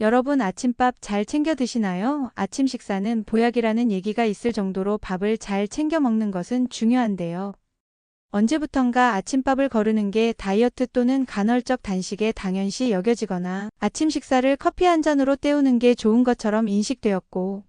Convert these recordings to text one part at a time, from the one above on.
여러분 아침밥 잘 챙겨 드시나요? 아침 식사는 보약이라는 얘기가 있을 정도로 밥을 잘 챙겨 먹는 것은 중요한데요. 언제부턴가 아침밥을 거르는 게 다이어트 또는 간헐적 단식에 당연시 여겨지거나 아침 식사를 커피 한 잔으로 때우는 게 좋은 것처럼 인식되었고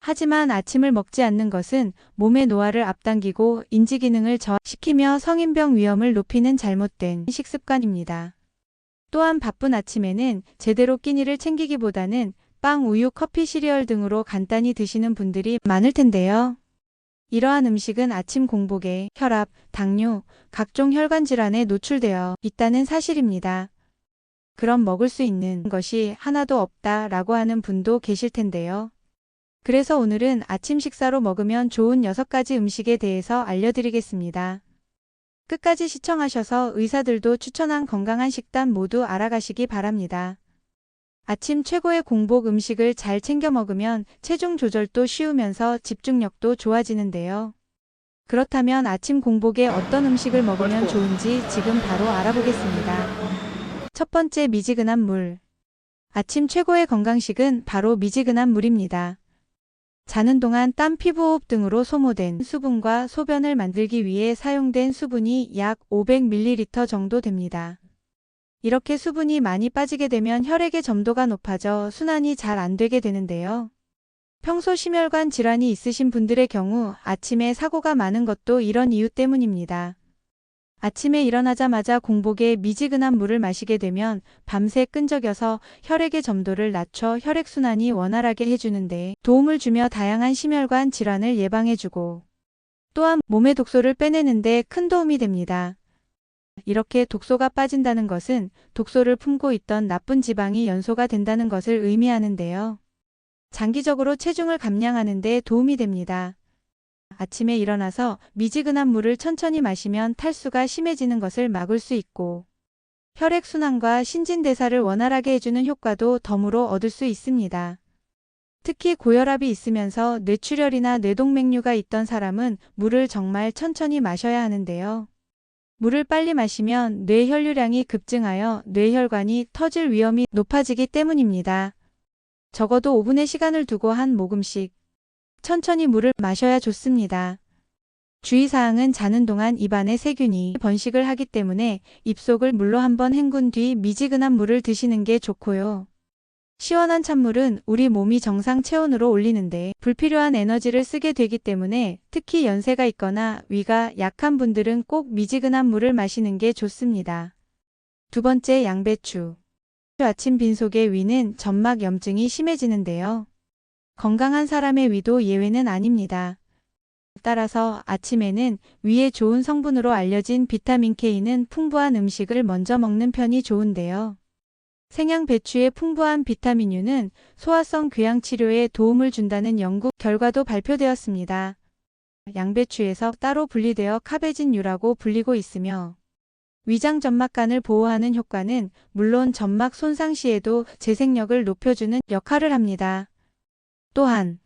하지만 아침을 먹지 않는 것은 몸의 노화를 앞당기고 인지 기능을 저하시키며 성인병 위험을 높이는 잘못된 식습관입니다. 또한 바쁜 아침에는 제대로 끼니를 챙기기보다는 빵, 우유, 커피, 시리얼 등으로 간단히 드시는 분들이 많을 텐데요. 이러한 음식은 아침 공복에 혈압, 당뇨, 각종 혈관 질환에 노출되어 있다는 사실입니다. 그럼 먹을 수 있는 것이 하나도 없다 라고 하는 분도 계실 텐데요. 그래서 오늘은 아침 식사로 먹으면 좋은 6가지 음식에 대해서 알려드리겠습니다. 끝까지 시청하셔서 의사들도 추천한 건강한 식단 모두 알아가시기 바랍니다. 아침 최고의 공복 음식을 잘 챙겨 먹으면 체중 조절도 쉬우면서 집중력도 좋아지는데요. 그렇다면 아침 공복에 어떤 음식을 먹으면 좋은지 지금 바로 알아보겠습니다. 첫 번째 미지근한 물. 아침 최고의 건강식은 바로 미지근한 물입니다. 자는 동안 땀, 피부 호흡 등으로 소모된 수분과 소변을 만들기 위해 사용된 수분이 약 500ml 정도 됩니다. 이렇게 수분이 많이 빠지게 되면 혈액의 점도가 높아져 순환이 잘 안 되게 되는데요. 평소 심혈관 질환이 있으신 분들의 경우 아침에 사고가 많은 것도 이런 이유 때문입니다. 아침에 일어나자마자 공복에 미지근한 물을 마시게 되면 밤새 끈적여서 혈액의 점도를 낮춰 혈액순환이 원활하게 해주는데 도움을 주며 다양한 심혈관 질환을 예방해주고 또한 몸의 독소를 빼내는데 큰 도움이 됩니다. 이렇게 독소가 빠진다는 것은 독소를 품고 있던 나쁜 지방이 연소가 된다는 것을 의미하는데요. 장기적으로 체중을 감량하는 데 도움이 됩니다. 아침에 일어나서 미지근한 물을 천천히 마시면 탈수가 심해지는 것을 막을 수 있고 혈액순환과 신진대사를 원활하게 해주는 효과도 덤으로 얻을 수 있습니다. 특히 고혈압이 있으면서 뇌출혈이나 뇌동맥류가 있던 사람은 물을 정말 천천히 마셔야 하는데요. 물을 빨리 마시면 뇌혈류량이 급증하여 뇌혈관이 터질 위험이 높아지기 때문입니다. 적어도 5분의 시간을 두고 한 모금씩 천천히 물을 마셔야 좋습니다. 주의사항은 자는 동안 입안에 세균이 번식을 하기 때문에 입속을 물로 한번 헹군 뒤 미지근한 물을 드시는 게 좋고요. 시원한 찬물은 우리 몸이 정상 체온으로 올리는데 불필요한 에너지를 쓰게 되기 때문에 특히 연세가 있거나 위가 약한 분들은 꼭 미지근한 물을 마시는 게 좋습니다. 두 번째 양배추. 아침 빈속의 위는 점막 염증이 심해지는데요. 건강한 사람의 위도 예외는 아닙니다. 따라서 아침에는 위에 좋은 성분으로 알려진 비타민 K는 풍부한 음식을 먼저 먹는 편이 좋은데요. 생양 배추의 풍부한 비타민 U는 소화성 궤양 치료에 도움을 준다는 연구 결과도 발표되었습니다. 양배추에서 따로 분리되어 카베진 U라고 불리고 있으며 위장 점막관을 보호하는 효과는 물론 점막 손상 시에도 재생력을 높여주는 역할을 합니다. 또한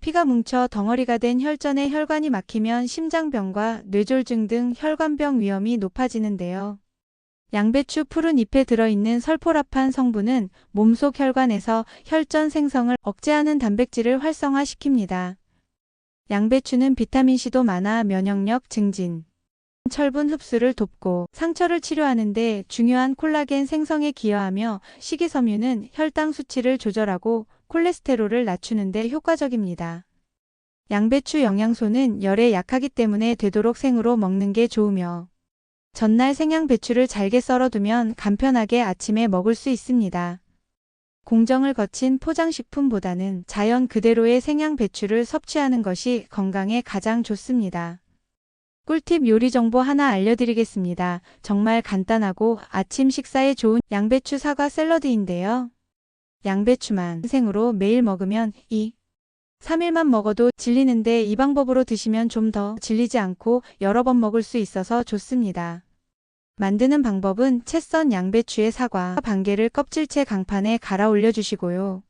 피가 뭉쳐 덩어리가 된 혈전에 혈관이 막히면 심장병과 뇌졸중 등 혈관병 위험이 높아지는데요. 양배추 푸른 잎에 들어있는 설포라판 성분은 몸속 혈관에서 혈전 생성을 억제하는 단백질을 활성화시킵니다. 양배추는 비타민C도 많아 면역력 증진, 철분 흡수를 돕고 상처를 치료하는 데 중요한 콜라겐 생성에 기여하며 식이섬유는 혈당 수치를 조절하고 콜레스테롤을 낮추는 데 효과적입니다. 양배추 영양소는 열에 약하기 때문에 되도록 생으로 먹는 게 좋으며 전날 생양 배추를 잘게 썰어두면 간편하게 아침에 먹을 수 있습니다. 공정을 거친 포장식품보다는 자연 그대로의 생양 배추를 섭취하는 것이 건강에 가장 좋습니다. 꿀팁 요리 정보 하나 알려드리겠습니다. 정말 간단하고 아침 식사에 좋은 양배추 사과 샐러드인데요. 양배추만 생으로 매일 먹으면 2, 3일만 먹어도 질리는데 이 방법으로 드시면 좀 더 질리지 않고 여러 번 먹을 수 있어서 좋습니다. 만드는 방법은 채 썬 양배추에 사과 반 개를 껍질째 강판에 갈아 올려주시고요.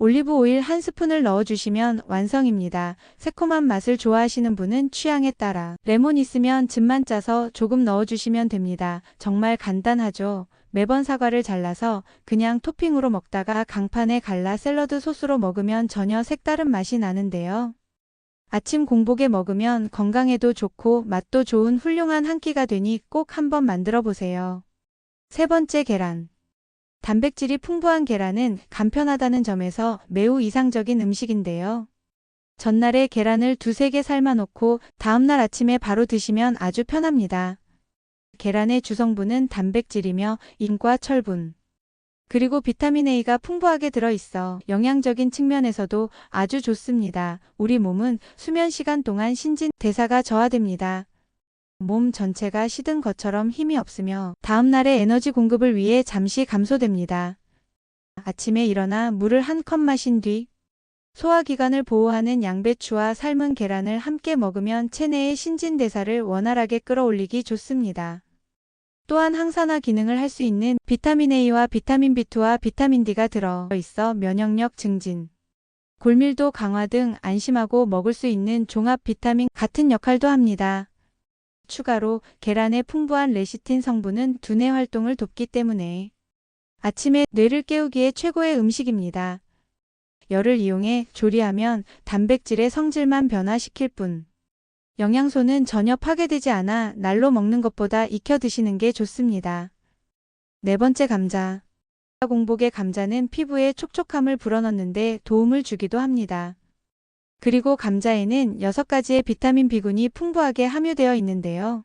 올리브 오일 한 스푼을 넣어주시면 완성입니다. 새콤한 맛을 좋아하시는 분은 취향에 따라 레몬 있으면 즙만 짜서 조금 넣어주시면 됩니다. 정말 간단하죠. 매번 사과를 잘라서 그냥 토핑으로 먹다가 강판에 갈라 샐러드 소스로 먹으면 전혀 색다른 맛이 나는데요. 아침 공복에 먹으면 건강에도 좋고 맛도 좋은 훌륭한 한 끼가 되니 꼭 한번 만들어 보세요. 세 번째 계란. 단백질이 풍부한 계란은 간편하다는 점에서 매우 이상적인 음식인데요. 전날에 계란을 두세 개 삶아 놓고 다음날 아침에 바로 드시면 아주 편합니다. 계란의 주성분은 단백질이며 인과 철분, 그리고 비타민 A가 풍부하게 들어있어 영양적인 측면에서도 아주 좋습니다. 우리 몸은 수면 시간 동안 신진 대사가 저하됩니다. 몸 전체가 시든 것처럼 힘이 없으며 다음날의 에너지 공급을 위해 잠시 감소됩니다. 아침에 일어나 물을 한 컵 마신 뒤 소화기관을 보호하는 양배추와 삶은 계란을 함께 먹으면 체내의 신진대사를 원활하게 끌어올리기 좋습니다. 또한 항산화 기능을 할 수 있는 비타민 A와 비타민 B2와 비타민 D가 들어 있어 면역력 증진, 골밀도 강화 등 안심하고 먹을 수 있는 종합 비타민 같은 역할도 합니다. 추가로 계란의 풍부한 레시틴 성분은 두뇌 활동을 돕기 때문에 아침에 뇌를 깨우기에 최고의 음식입니다. 열을 이용해 조리하면 단백질의 성질만 변화시킬 뿐 영양소는 전혀 파괴되지 않아 날로 먹는 것보다 익혀 드시는 게 좋습니다. 네 번째 감자. 공복의 감자는 피부에 촉촉함을 불어넣는데 도움을 주기도 합니다. 그리고 감자에는 6가지의 비타민 B군이 풍부하게 함유되어 있는데요.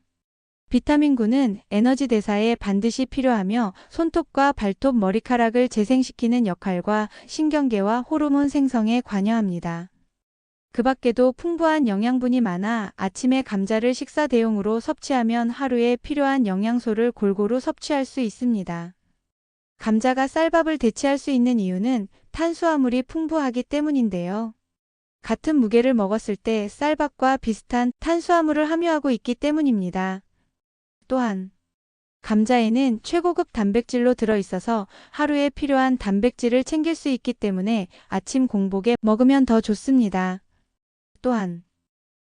비타민군은 에너지 대사에 반드시 필요하며 손톱과 발톱 머리카락을 재생시키는 역할과 신경계와 호르몬 생성에 관여합니다. 그 밖에도 풍부한 영양분이 많아 아침에 감자를 식사 대용으로 섭취하면 하루에 필요한 영양소를 골고루 섭취할 수 있습니다. 감자가 쌀밥을 대체할 수 있는 이유는 탄수화물이 풍부하기 때문인데요. 같은 무게를 먹었을 때 쌀밥과 비슷한 탄수화물을 함유하고 있기 때문입니다. 또한 감자에는 최고급 단백질로 들어있어서 하루에 필요한 단백질을 챙길 수 있기 때문에 아침 공복에 먹으면 더 좋습니다. 또한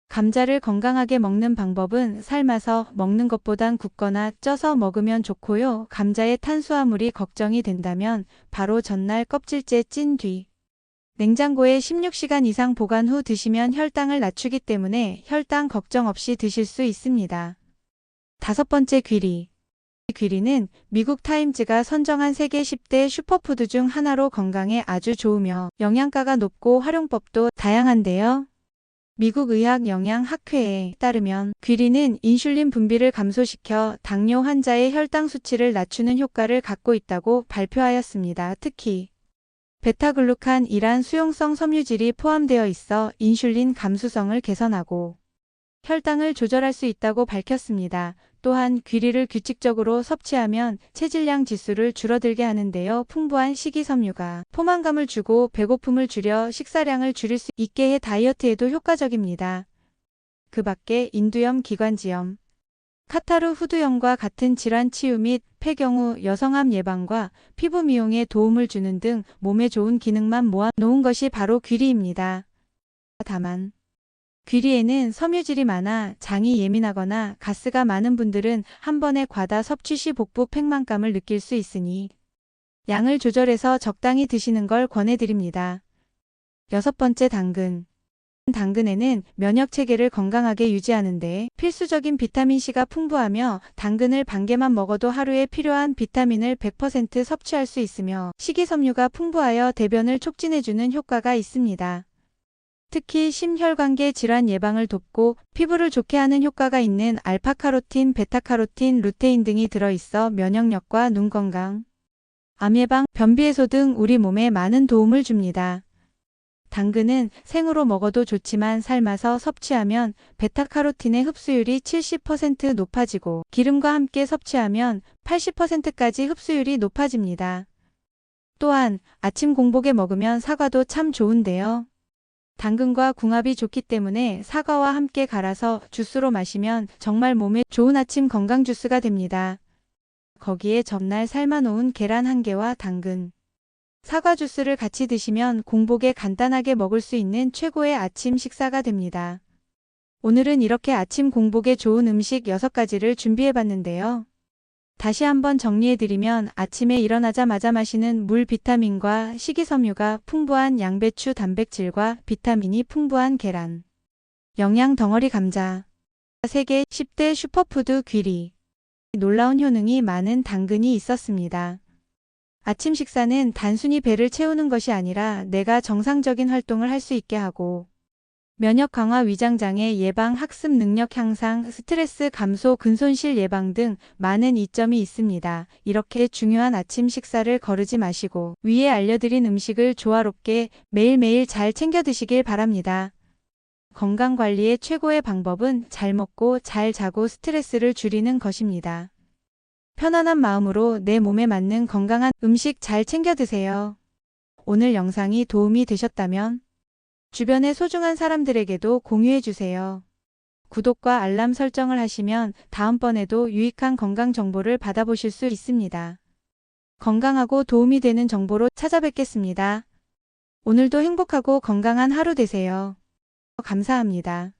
감자를 건강하게 먹는 방법은 삶아서 먹는 것보단 굽거나 쪄서 먹으면 좋고요. 감자의 탄수화물이 걱정이 된다면 바로 전날 껍질째 찐 뒤 냉장고에 16시간 이상 보관 후 드시면 혈당을 낮추기 때문에 혈당 걱정 없이 드실 수 있습니다. 다섯 번째 귀리. 귀리는 미국 타임즈가 선정한 세계 10대 슈퍼푸드 중 하나로 건강에 아주 좋으며 영양가가 높고 활용법도 다양한데요. 미국 의학영양학회에 따르면 귀리는 인슐린 분비를 감소시켜 당뇨 환자의 혈당 수치를 낮추는 효과를 갖고 있다고 발표하였습니다. 특히 베타글루칸이란 수용성 섬유질이 포함되어 있어 인슐린 감수성을 개선하고 혈당을 조절할 수 있다고 밝혔습니다. 또한 귀리를 규칙적으로 섭취하면 체질량 지수를 줄어들게 하는데요. 풍부한 식이섬유가 포만감을 주고 배고픔을 줄여 식사량을 줄일 수 있게 해 다이어트에도 효과적입니다. 그 밖에 인두염, 기관지염, 카타르 후두염과 같은 질환 치유 및 폐경후 여성암 예방과 피부 미용에 도움을 주는 등 몸에 좋은 기능만 모아 놓은 것이 바로 귀리입니다. 다만 귀리에는 섬유질이 많아 장이 예민하거나 가스가 많은 분들은 한 번에 과다 섭취 시 복부 팽만감을 느낄 수 있으니 양을 조절해서 적당히 드시는 걸 권해드립니다. 여섯 번째 당근. 당근에는 면역 체계를 건강하게 유지하는 데 필수적인 비타민C가 풍부하며 당근을 반 개만 먹어도 하루에 필요한 비타민을 100% 섭취할 수 있으며 식이섬유가 풍부하여 대변을 촉진해주는 효과가 있습니다. 특히 심혈관계 질환 예방을 돕고 피부를 좋게 하는 효과가 있는 알파카로틴, 베타카로틴, 루테인 등이 들어있어 면역력과 눈 건강, 암 예방, 변비 해소 등 우리 몸에 많은 도움을 줍니다. 당근은 생으로 먹어도 좋지만 삶아서 섭취하면 베타카로틴의 흡수율이 70% 높아지고 기름과 함께 섭취하면 80%까지 흡수율이 높아집니다. 또한 아침 공복에 먹으면 사과도 참 좋은데요. 당근과 궁합이 좋기 때문에 사과와 함께 갈아서 주스로 마시면 정말 몸에 좋은 아침 건강 주스가 됩니다. 거기에 전날 삶아놓은 계란 한 개와 당근, 사과 주스를 같이 드시면 공복에 간단하게 먹을 수 있는 최고의 아침 식사가 됩니다. 오늘은 이렇게 아침 공복에 좋은 음식 6가지를 준비해 봤는데요. 다시 한번 정리해드리면 아침에 일어나자마자 마시는 물 비타민과 식이섬유가 풍부한 양배추 단백질과 비타민이 풍부한 계란. 영양 덩어리 감자. 세계 10대 슈퍼푸드 귀리. 놀라운 효능이 많은 당근이 있었습니다. 아침 식사는 단순히 배를 채우는 것이 아니라 내가 정상적인 활동을 할 수 있게 하고 면역 강화, 위장 장애 예방, 학습 능력 향상, 스트레스 감소, 근손실 예방 등 많은 이점이 있습니다. 이렇게 중요한 아침 식사를 거르지 마시고 위에 알려드린 음식을 조화롭게 매일매일 잘 챙겨 드시길 바랍니다. 건강 관리의 최고의 방법은 잘 먹고 잘 자고 스트레스를 줄이는 것입니다. 편안한 마음으로 내 몸에 맞는 건강한 음식 잘 챙겨 드세요. 오늘 영상이 도움이 되셨다면 주변의 소중한 사람들에게도 공유해 주세요. 구독과 알람 설정을 하시면 다음번에도 유익한 건강 정보를 받아보실 수 있습니다. 건강하고 도움이 되는 정보로 찾아뵙겠습니다. 오늘도 행복하고 건강한 하루 되세요. 감사합니다.